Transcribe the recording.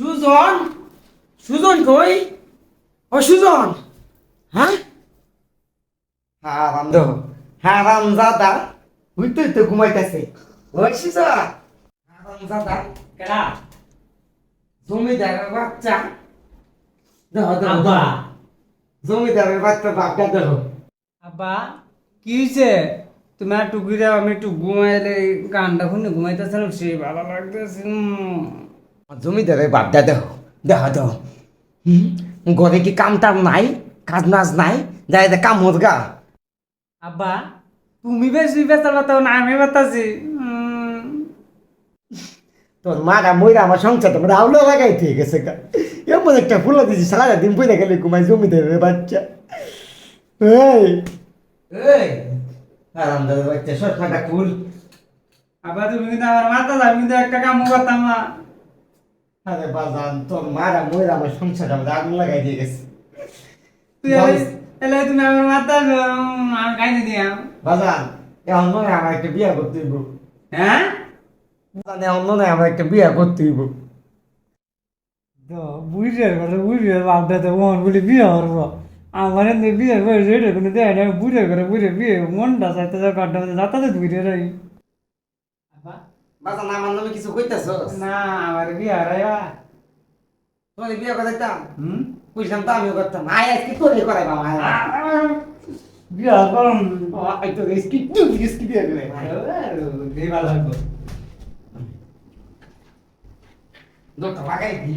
সুজন? সুজন কই? ও সুজন। হ্যাঁ? হারাম দেহ। হারাম জাদা হইতে তো ঘুমাইতেছে। ওই সুজন। হারাম জাদা কেডা? জমিদারের বাচ্চা। দেহ দেহ আব্বা। জমিদারের বাচ্চা বাপটা দেহ। আব্বা কি হয়েছে তুমি একটু আমি একটু ঘুমাইলে গানটা শুনে ঘুমাইতেছিলাম সে ভালো লাগতেছে উম। জমিদারের বাপটা দেহ দেহ দেহ ঘরে কি কাম টাম নাই? কাজ নাজ নাই? যাই দে কাম হোক গা। আব্বা তুমি বেশি বেতাল বাতাও না আমি বাতাছি তোর মারা মইরা আমার সংসারটা মানে আউলো লাগাই ঠিক গেছে গা। এমন একটা ফুলা দিছি সারা দিন বইরা গেলে ঘুমাই জমিদারের বাচ্চা। এই। এই বাচ্চা সরকারটা কুল আব্বা তুমি কিন্তু আমার মাথা যাবে কিন্তু একটা কাম করতাম না। আরে বাজান তোর মারা মইরা আমার সংসারটা মানে আগুন লাগাই দিয়ে গেছে। তুই এলে- তুমি আমার মাথা উম, আমি খাইতে দিয়াম বাজান এখন মনে আমার একটা বিয়া করতে হইব। হ্যাঁ? বাজান এখন মনে আমার একটা বিয়া করতে হইব। বুঝের কথা বুঝের বাপটা তো মন বলে বিয়ে করব। আমার এমনি বিয়ে বয়স এটা কোনো দেয় না বুঝে করে বুঝে বিয়ে মনটা চাইতে যা কাটটা যাতা তো বুঝে রাই। বাজান আমার নামে কিছু কইতাছস? না আমার বিয়ে হারাইবা তোর বিয়া করাইতাম হুম? বুঝলাম তো আমিও করতাম। আয় আজকে তোরে করাই বাবা বিয়ে করুন আয় তো রিস্কি তুই রিস্কি বিয়া করে দিবা লাগবে দোকান লাগাই দি।